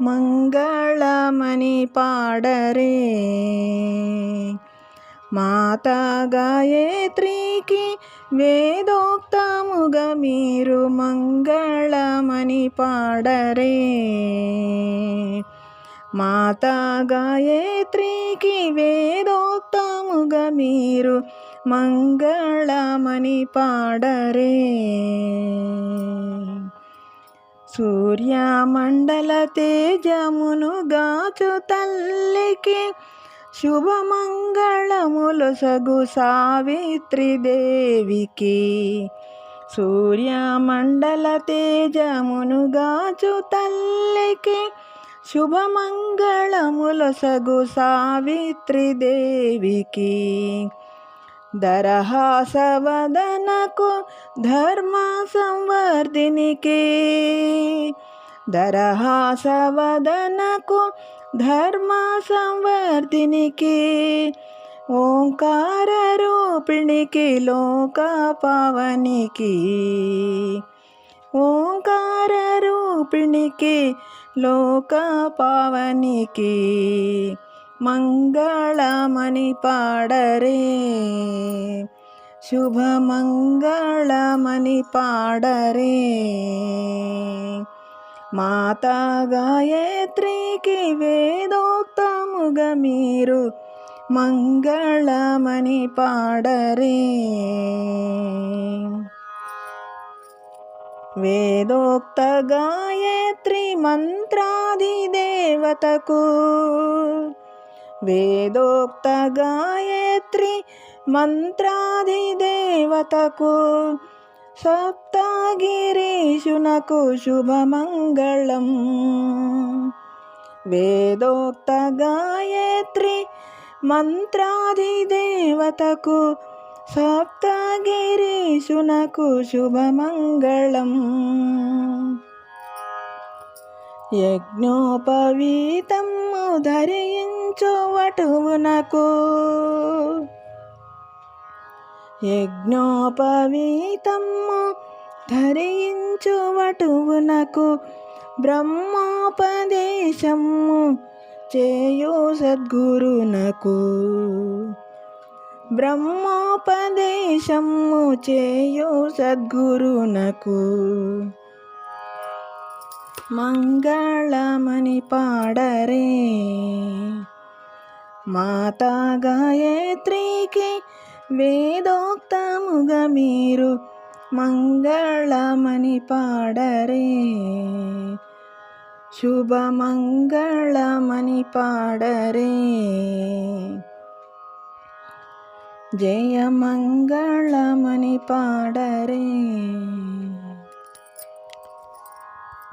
మంగళమని పాడరే. మాతా గాయత్రికి వేదోక్తముగా మీరు మంగళమని పాడరే. మాతా గాయత్రికి వేదోక్తముగా మీరు మంగళమని పాడరే. సూర్యమండల తేజమును గాచు తల్లికి శుభమంగళములు సగు సావిత్రిదేవికి సూర్యమండల తేజమును గాచు తల్లికి శుభమంగళములు సగు సావిత్రిదేవికి దేవికి. దరహాసవదనకు ధర్మ సంవర్ధినికి దరహాసవదనకు ధర్మ సంవర్ధినికి ఓంకార రూపిణికి లోక పవనికి ఓంకార రూపిణికి లోక పవనికి మంగళమణి పాడరే శుభమంగళమణి పాడరే మాతా గాయత్రికి వేదోక్తముగా మీరు మంగళమణి పాడరే వేదోక్త గాయత్రి మంత్రాది దేవతకు వేదోక్త గాయత్రి మంత్రాధిదేవతకు సప్తగిరీశునకు శుభమంగళం. వేదోక్త గాయత్రి మంత్రాధిదేవతకు సప్తగిరీశునకు శుభమంగళం. యజ్ఞోపవీతం ధరయం వటువునకు యజ్ఞోపవీతము ధరించువటువునకు. బ్రహ్మోపదేశము చేయు సద్గురునకు. బ్రహ్మోపదేశము చేయు సద్గురునకు. మంగళమణి పాడరే. మాతా గాయత్రికి వేదోక్తముగా మీరు మంగళమని పాడరే శుభమంగళమని పాడరే జయమంగళమని పాడరే